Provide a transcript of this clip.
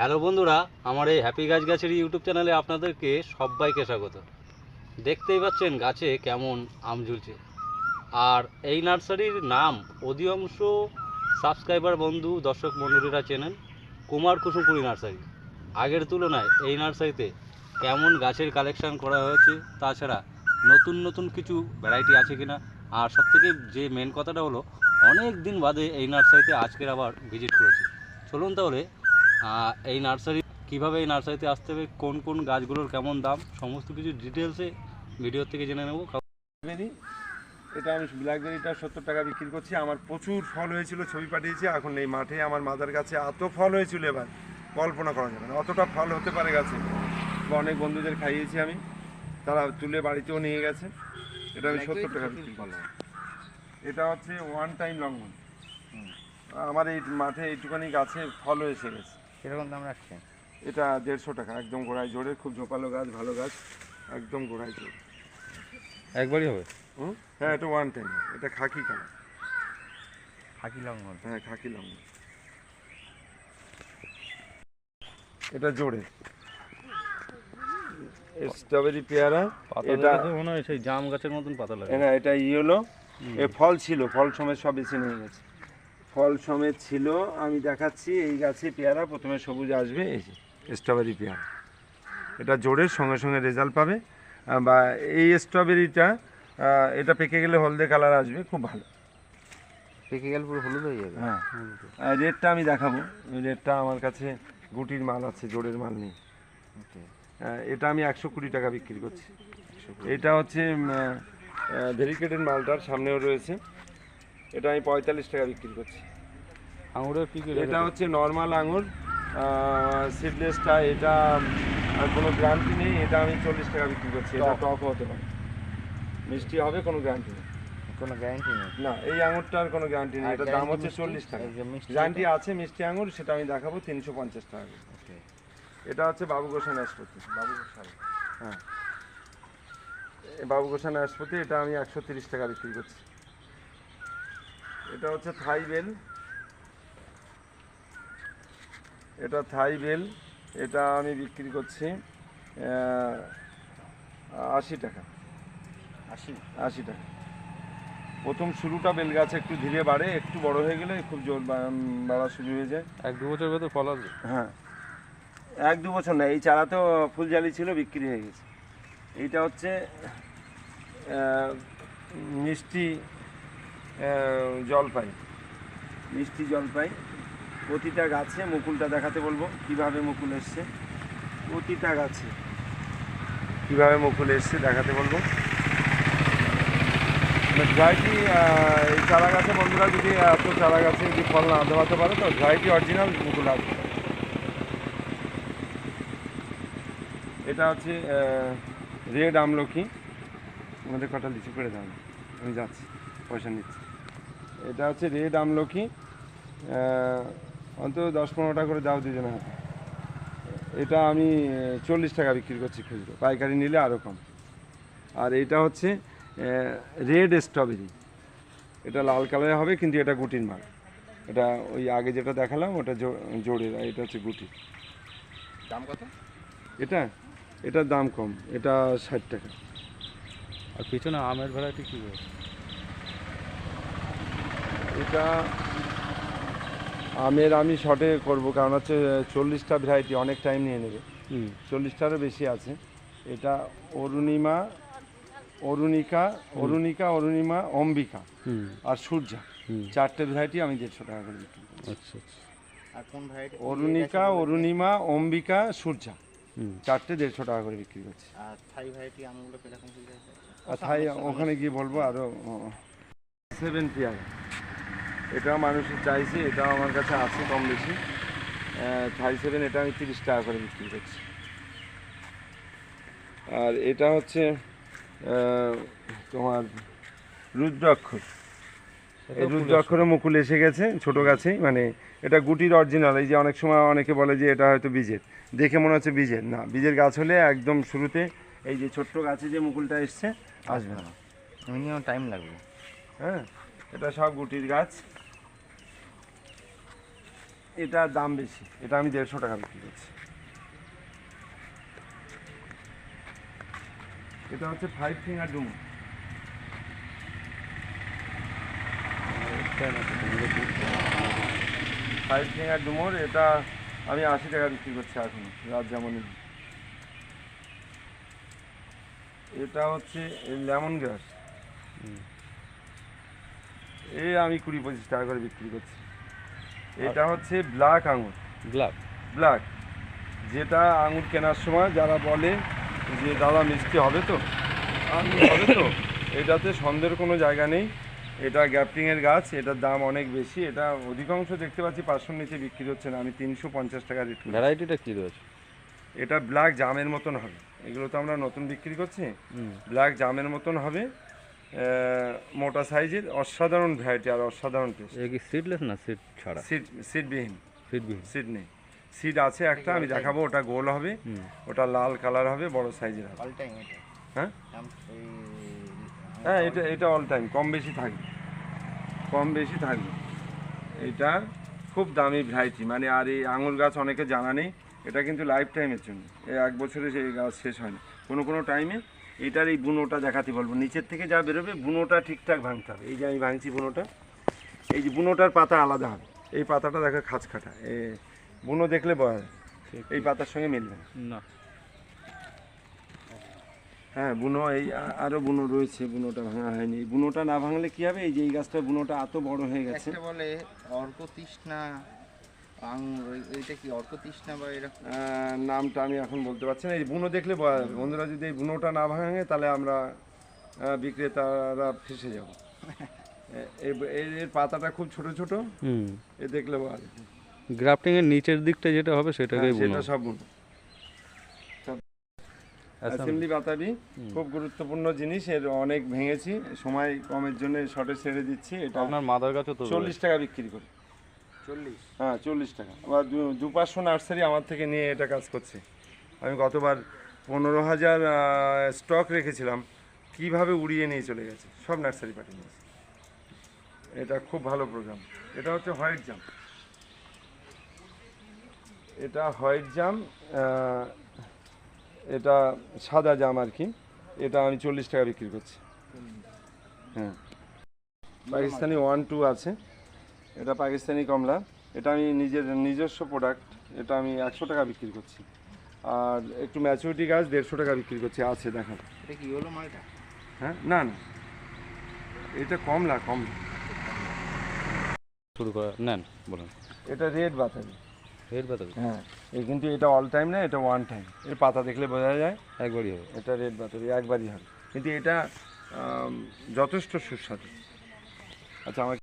Hello বন্ধুরা, আমার এই হ্যাপি গাছ গাছের ইউটিউব চ্যানেলে আপনাদেরকে সবাইকে স্বাগত। দেখতেই পাচ্ছেন গাছে কেমন আম ঝুলছে। আর এই নার্সারির নাম অধিকাংশ সাবস্ক্রাইবার বন্ধু, দর্শক মণ্ডলীরা চেনেন কুমার কুসুমপুরি নার্সারি। আগের তুলনায় এই নার্সারিতে কেমন গাছের কালেকশান করা হয়েছে, তাছাড়া নতুন নতুন কিছু ভ্যারাইটি আছে কিনা, আর সবথেকে যে মেন কথাটা হলো, অনেক দিন বাদে এই নার্সারিতে আজকের আবার ভিজিট করেছি। চলুন তাহলে এই নার্সারি কীভাবে এই নার্সারিতে আসতে হবে কোন কোন গাছগুলোর কেমন দাম সমস্ত কিছু ডিটেলসে ভিডিও থেকে জেনে নেব। ব্ল্যাকবেরি এটা আমি ব্ল্যাকবেরিটা সত্তর টাকা বিক্রি করছি। আমার প্রচুর ফল হয়েছিল ছবি পাঠিয়েছি এখন এই মাঠে আমার মাদার কাছে এত ফল হয়েছিল এবার কল্পনা করা যাবে না অতটা ফল হতে পারে গাছে। বা অনেক বন্ধুদের খাইয়েছি আমি তারা তুলে বাড়িতেও নিয়ে গেছে। এটা আমি সত্তর টাকা বিক্রি করলাম। এটা হচ্ছে ওয়ান টাইম লঙ্ঘন আমার এই মাঠে এইটুখানি গাছে ফল হয়েছে গেছে। কীরকম দাম রাখছেন? এটা দেড়শো টাকা একদম গোড়ায় জোরে খুব জোপালো গাছ ভালো গাছ একদম গোড়ায় জোরে। একবারই হবে? হুম? হ্যাঁ এটা ওয়ান টাইম এটা খাকি কালার হাকি লঙ্ঘন হ্যাঁ খাকি লঙ্কা এটা জোরে। স্ট্রবেরি পেয়ারা এটা মনে হয় সেই জাম গাছের মতন পাতা লাগে। না এটা ইয়েলো এ ফল ছিল ফল সমেত সব বেছে নিয়ে গেছে। ফল সমেত ছিল আমি দেখাচ্ছি এই গাছে পেয়ারা প্রথমে সবুজ আসবে এই স্ট্রবেরি পেয়ারা। এটা জোরে সঙ্গে সঙ্গে রেজাল্ট পাবে বা এই স্ট্রবেরিটা এটা পেকে গেলে হলদে কালার আসবে খুব ভালো। পেকে গেলে পুরো হলুদ হয়ে যাবে? হ্যাঁ। রেটটা আমি দেখাবো। রেটটা আমার কাছে গুটির মাল আছে জোরের মাল নেই। এটা আমি একশো কুড়ি টাকা বিক্রি করছি। এটা হচ্ছে ভেরিকেটেড মালটার সামনেও রয়েছে। এটা আমি পঁয়তাল্লিশ টাকা বিক্রি করছি। আঙুরের কি কি এটা হচ্ছে নর্মাল আঙুর সিডলেসটা এটা আর কোনো গ্যারান্টি নেই এটা আমি চল্লিশ টাকা বিক্রি করছি এটা টক হতে পারে। মিষ্টি হবে কোনো গ্যারান্টি নেই। কোনো গ্যারান্টি নেই? না এই আঙুরটার কোনো গ্যারান্টি নেই এটার দাম হচ্ছে চল্লিশ টাকা। গ্যারান্টি আছে মিষ্টি আঙুর সেটা আমি দেখাবো তিনশো পঞ্চাশ টাকা. এটা হচ্ছে বাবু গোসাই নাশপাতি। বাবু সাল হ্যাঁ। এ বাবু গোসাই নাশপাতি এটা আমি একশো তিরিশ টাকা বিক্রি করছি। এটা হচ্ছে থাই বেল। এটা থাই বেল এটা আমি বিক্রি করছি আশি টাকা। আশি? আশি টাকা। প্রথম শুরুটা বেল গাছ একটু ধীরে বাড়ে একটু বড় হয়ে গেলে খুব জোর বা- বাড়া শুরু হয়ে যায়। এক দু বছর ভেতর ফল আসবে। হ্যাঁ। এক দু বছর না এই চারা চারাতেও ফুলজালি ছিল বিক্রি হয়ে গেছে। এইটা হচ্ছে মিষ্টি জলপাই। মিষ্টি জলপাই। প্রতিটা গাছে মুকুলটা দেখাতে বলব কীভাবে মুকুল এসছে। প্রতিটা গাছে। কীভাবে মুকুল এসছে দেখাতে বলব? ভ্যারাইটি এই চারা গাছে বন্ধুরা যদি এত চারা গাছে যদি ফল না দেওয়াতে পারে তো ভ্যারাইটি অরিজিনাল মুকুল আসবে এটা হচ্ছে রেড আমলকি। আমাদের কটা লিচু করে দাও আমি যাচ্ছি পয়সা নিচ্ছি। এটা হচ্ছে রেড আমলকি অন্তত দশ পনেরোটা করে দাও দুজনে হাতে। এটা আমি চল্লিশ টাকা বিক্রি করছি খুচরো পাইকারি নিলে আরও কম। আর এটা হচ্ছে রেড স্ট্রবেরি। এটা লাল কালারের হবে কিন্তু এটা গুটির মাল। এটা ওই আগে যেটা দেখালাম ওটা জো- জোড়ের আর এটা হচ্ছে গুটি দাম কত? এটা? এটার দাম কম এটা ষাট টাকা। আর পিছনে আমের ভ্যারাইটি কি রয়েছে? এটা আমের আমি শর্টে করব কারণ হচ্ছে চল্লিশটা ভ্যারাইটি অনেক টাইম নিয়ে নেবে। হুম। চল্লিশটারও বেশি আছে। এটা অরুণিমা অরুণিকা অরুণিকা অরুণিমা অম্বিকা হুম। আর সূর্যা। হুম। চারটে ভ্যারাইটি আমি দেড়শো টাকা করে বিক্রি করি। আচ্ছা আচ্ছা। আর অরুণিকা অরুণিমা অম্বিকা সূর্যা। হুম। চারটে দেড়শো টাকা করে বিক্রি করছি। আর থাই ওখানে গিয়ে বলব আরও সেভেন পেয়ারা এটাও মানুষের চাইছে এটাও আমার কাছে আছে কম বেশি। থাই সেভেন এটা আমি তিরিশ টাকা করে বিক্রি করছি। আর এটা হচ্ছে তোমার রুদ্রাক্ষর। এই রুদ্রাক্ষরে মুকুল এসে গেছে ছোট গাছেই মানে এটা গুটির অরিজিনাল এই যে অনেক সময় অনেকে বলে যে এটা হয়তো বীজের। দেখে মনে হচ্ছে বীজের। না বীজের গাছ হলে একদম শুরুতে এই যে ছোট্ট গাছে যে মুকুলটা এসছে আসবে না। মিনিমাম টাইম লাগবে। হ্যাঁ এটা সব গুটির গাছ। এটার দাম বেশি। এটা আমি দেড়শো টাকা বিক্রি করছি। এটা হচ্ছে ফাইভ ফিঙ্গার ডুমো। ফাইভ ফিঙ্গার ডুমোর এটা আমি আশি টাকা বিক্রি করছি এখন রাত যেমন এটা হচ্ছে লেমন গ্রাস এই আমি কুড়ি পঁচিশ টাকা করে বিক্রি করছি। এটা হচ্ছে ব্ল্যাক আঙুর ব্ল্যাক ব্ল্যাক যেটা আঙুর কেনার সময় যারা বলে যে দাদা মিষ্টি হবে তো? আঙুর হবে তো। এটাতে সন্দেহের কোনো জায়গা নেই। এটা গ্যাপটিংয়ের গাছ এটার দাম অনেক বেশি। এটা অধিকাংশ দেখতে পাচ্ছি পাঁচশোর নিচে বিক্রি হচ্ছে না। আমি তিনশো পঞ্চাশ টাকা রেট ভ্যারাইটিটা কী রয়েছে? এটা ব্ল্যাক জামের মতন হবে। এগুলো তো আমরা নতুন বিক্রি করছি। ব্ল্যাক জামের মতন হবে। মোটা সাইজের অসাধারণ ভ্যারাইটি আর অসাধারণ টেস্ট কি সিডলেস না সিড ছাড়া? সিড সিডবিহীন সিডবিহীন সিড নেই। সিড আছে একটা আমি দেখাবো ওটা গোল হবে। ওটা লাল কালার হবে বড় সাইজের হবে। অল টাইম এটা। হ্যাঁ? এই হ্যাঁ এটা এটা অল টাইম কম বেশি থাকবে। কম বেশি থাকবে। এটা খুব দামি ভ্যারাইটি মানে আর এই আঙুর গাছ অনেকে জানা নেই এটা কিন্তু লাইফ টাইমের জন্য। এই এক বছরে সেই গাছ শেষ হয় না। কোনো কোনো টাইমে এটার এই বুনোটা দেখাতে বলব। নিচের থেকে যা বেরোবে বুনোটা ঠিকঠাক ভাঙতে হবে। এই যে আমি ভাঙছি বুনোটা এই যে বুনোটার পাতা আলাদা হবে। এই পাতাটা দেখো খাঁচ কাটা এ বুনো দেখলে বোঝা যায় এই পাতার সঙ্গে মিলবে না। হ্যাঁ বুনো এই আ- আরও বুনো রয়েছে বুনোটা ভাঙা হয়নি। এই বুনোটা না ভাঙলে কি হবে? এই যে এই গাছটা বুনোটা এত বড় হয়ে গেছে। বলে অর্ক তৃষ্ণা এইটা কি অর্কতৃষ্ণা বা এরকম নামটা আমি এখন বলতে পারছি না। এই বুনো দেখলে বন্ধুরা যদি এই বুনোটা না ভাঙে তাহলে আমরা বিক্রেতারা ফেসে যাব। এর পাতাটা খুব ছোট ছোট হুম। এ দেখলে বোঝা যাবে গ্রাফটিংয়ের নিচের দিকটা যেটা হবে সেটাকেই হ্যাঁ, সেটা সব বুনো। আচ্ছা, অ্যাসেম্বলি বাতাবি খুব গুরুত্বপূর্ণ জিনিস এর অনেক ভেঙেছি। সময় কমের জন্য শর্টে ছেড়ে দিচ্ছি এটা আপনার মাদার গাছও তো চল্লিশ টাকা বিক্রি করি। হ্যাঁ চল্লিশ টাকা। আবার দু- দু পাঁচশো নার্সারি আমার থেকে নিয়ে এটা কাজ করছে। আমি গতবার পনেরো হাজার স্টক রেখেছিলাম। কীভাবে উড়িয়ে নিয়ে চলে গেছে? সব নার্সারি পাঠিয়ে নিয়েছে এটা খুব ভালো প্রোগ্রাম এটা হচ্ছে হোয়াইট জাম। এটা হোয়াইট জাম এটা সাদা জাম আর কি। এটা আমি চল্লিশ টাকা বিক্রি করছি। হ্যাঁ। পাকিস্তানি ওয়ান টু আছে। এটা পাকিস্তানি কমলা। এটা আমি নিজের নিজস্ব প্রোডাক্ট এটা আমি একশো টাকা বিক্রি করছি। আর একটু ম্যাচুরিটি গাছ দেড়শো টাকা বিক্রি করছি আছে দেখান। এটা কি হলো মালটা? হ্যাঁ না না। এটা কমলা কমলা। শুরু করা নেন বলুন। এটা রেড বাতাবি। এর বাতাবি? হ্যাঁ এই কিন্তু এটা অল টাইম না এটা ওয়ান টাইম এর পাতা দেখলে বোঝা যায় একবারই হবে। এটা রেড বাতাবি একবারই হবে। কিন্তু এটা যথেষ্ট সুস্বাদু। আচ্ছা আমাকে